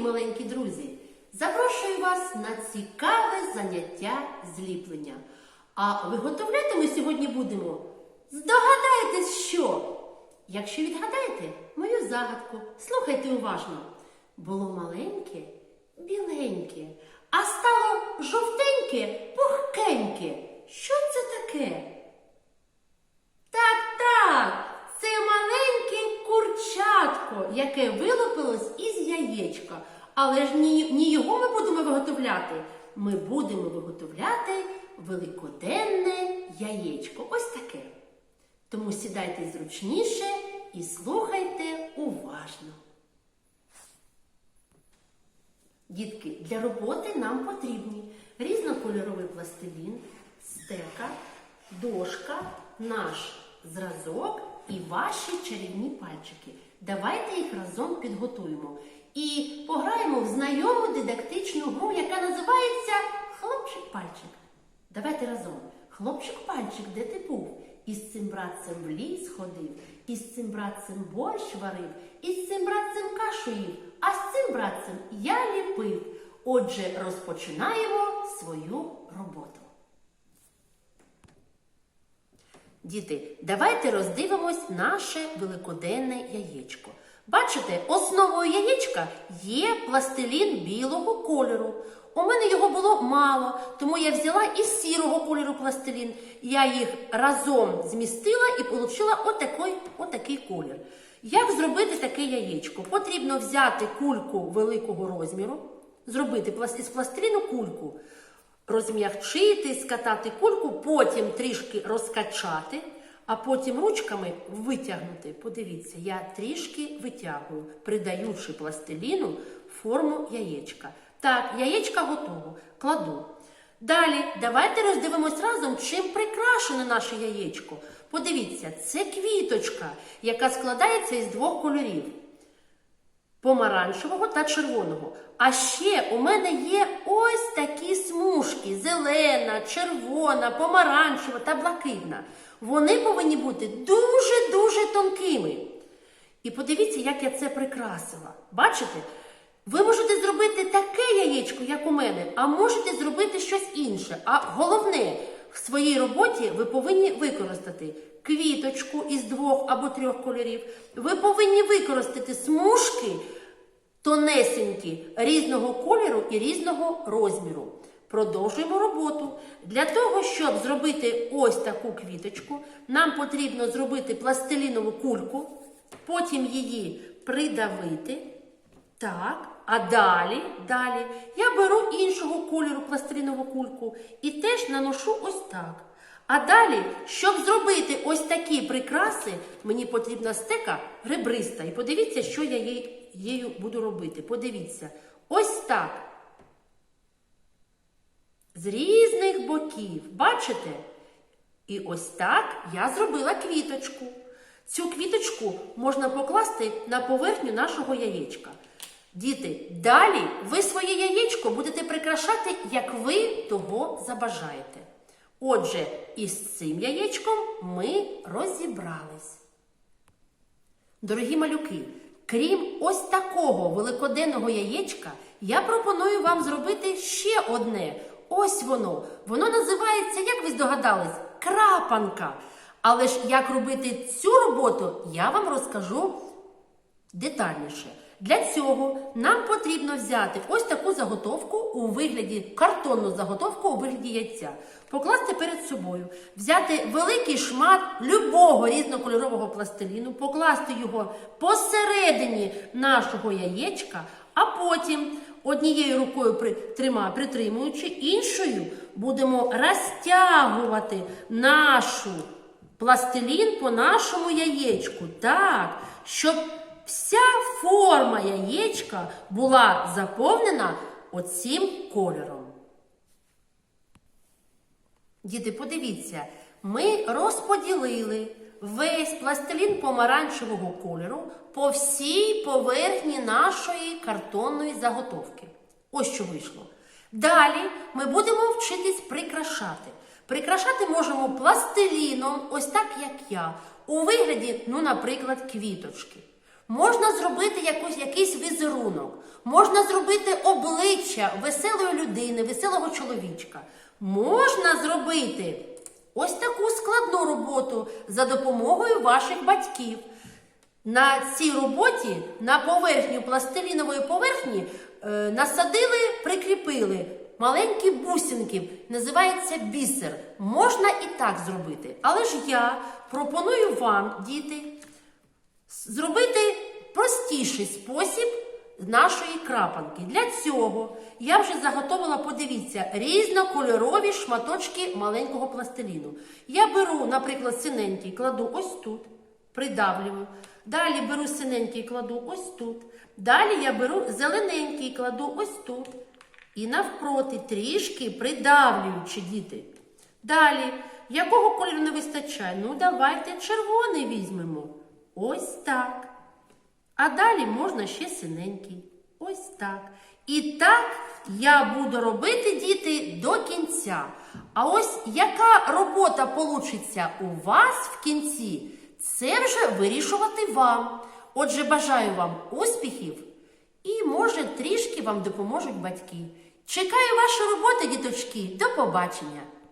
мої маленькі друзі! Запрошую вас на цікаве заняття зліплення. А виготовляти ми сьогодні будемо. Здогадаєтесь, що? Якщо відгадаєте мою загадку, слухайте уважно. Було маленьке, біленьке, а стало жовтеньке, пухкеньке. Що це таке? Так, так, це маленьке курчатко, яке із яєчка. Але ж ні його ми будемо виготовляти. Ми будемо виготовляти великоденне яєчко. Ось таке. Тому сідайте зручніше і слухайте уважно. Дітки, для роботи нам потрібні різнокольоровий пластилін, стека, дошка, наш зразок і ваші чарівні пальчики. Давайте їх разом підготуємо і пограємо в знайому дидактичну гру, яка називається Хлопчик-пальчик. Давайте разом. Хлопчик-пальчик, де ти був? Із цим братцем в ліс ходив, із цим братцем борщ варив, із цим братцем кашу їв, а з цим братцем я ліпив. Отже, розпочинаємо свою роботу. Діти, давайте роздивимось наше великоденне яєчко. Бачите, основою яєчка є пластилін білого кольору. У мене його було мало, тому я взяла із сірого кольору пластилін. Я їх разом змістила і отримала отакий, отакий колір. Як зробити таке яєчко? Потрібно взяти кульку великого розміру, зробити із пластиліну кульку, розм'якчити, скатати кульку, потім трішки розкачати, а потім ручками витягнути. Подивіться, я трішки витягую, придаючи пластиліну форму яєчка. Так, яєчка готово. Кладу. Далі давайте роздивимось разом, чим прикрашене наше яєчко. Подивіться, це квіточка, яка складається із двох кольорів помаранчевого та червоного. А ще у мене є ось такі смужки: зелена, червона, помаранчева та блакитна. Вони повинні бути дуже-дуже тонкими. І подивіться, як я це прикрасила. Бачите? Ви можете зробити таке яєчко, як у мене, а можете зробити щось інше. А головне, в своїй роботі ви повинні використати квіточку із двох або трьох кольорів. Ви повинні використати смужки тонесенькі різного кольору і різного розміру. Продовжуємо роботу. Для того, щоб зробити ось таку квіточку, нам потрібно зробити пластилінову кульку, потім її придавити. Так, а далі, далі я беру іншого кольору пластилінову кульку і теж наношу ось так. А далі, щоб зробити ось такі прикраси, мені потрібна стека ребриста. І подивіться, що я їй- її буду робити. Подивіться, ось так. З різних боків. Бачите? І ось так я зробила квіточку. Цю квіточку можна покласти на поверхню нашого яєчка. Діти, далі ви своє яєчко будете прикрашати, як ви того забажаєте. Отже, із цим яєчком ми розібрались. Дорогі малюки, крім ось такого великоденного яєчка, я пропоную вам зробити ще одне. Ось воно. Воно називається, як ви здогадались, крапанка. Але ж як робити цю роботу, я вам розкажу детальніше. Для цього нам потрібно взяти ось таку заготовку у вигляді картонну заготовку у вигляді яйця, покласти перед собою, взяти великий шмат любого різнокольорового пластиліну, покласти його посередині нашого яєчка, а потім однією рукою при, притримуючи, іншою будемо розтягувати нашу пластилін по нашому яєчку. Так, щоб вся форма яєчка була заповнена оцим кольором. Діти, подивіться, ми розподілили весь пластилін помаранчевого кольору по всій поверхні нашої картонної заготовки. Ось що вийшло. Далі ми будемо вчитись прикрашати. Прикрашати можемо пластиліном, ось так, як я, у вигляді, ну, наприклад, квіточки. Можна зробити якось, якийсь візерунок, Можна зробити обличчя веселої людини, веселого чоловічка. Можна зробити ось таку складну роботу за допомогою ваших батьків. На цій роботі на поверхню пластилінової поверхні е, насадили, прикріпили маленькі бусинки, називається бісер. Можна і так зробити. Але ж я пропоную вам, діти, зробити простіший спосіб нашої крапанки. Для цього я вже заготовила, подивіться, різнокольорові шматочки маленького пластиліну. Я беру, наприклад, синенький, кладу ось тут, придавлюю. Далі беру синенький, кладу ось тут. Далі я беру зелененький, кладу ось тут. І навпроти трішки придавлюючи діти. Далі, якого кольору не вистачає? Ну, давайте червоний візьмемо. Ось так. А далі можна ще синенький. Ось так. І так я буду робити, діти, до кінця. А ось яка робота получиться у вас в кінці, це вже вирішувати вам. Отже, бажаю вам успіхів і, може, трішки вам допоможуть батьки. Чекаю вашої роботи, діточки. До побачення!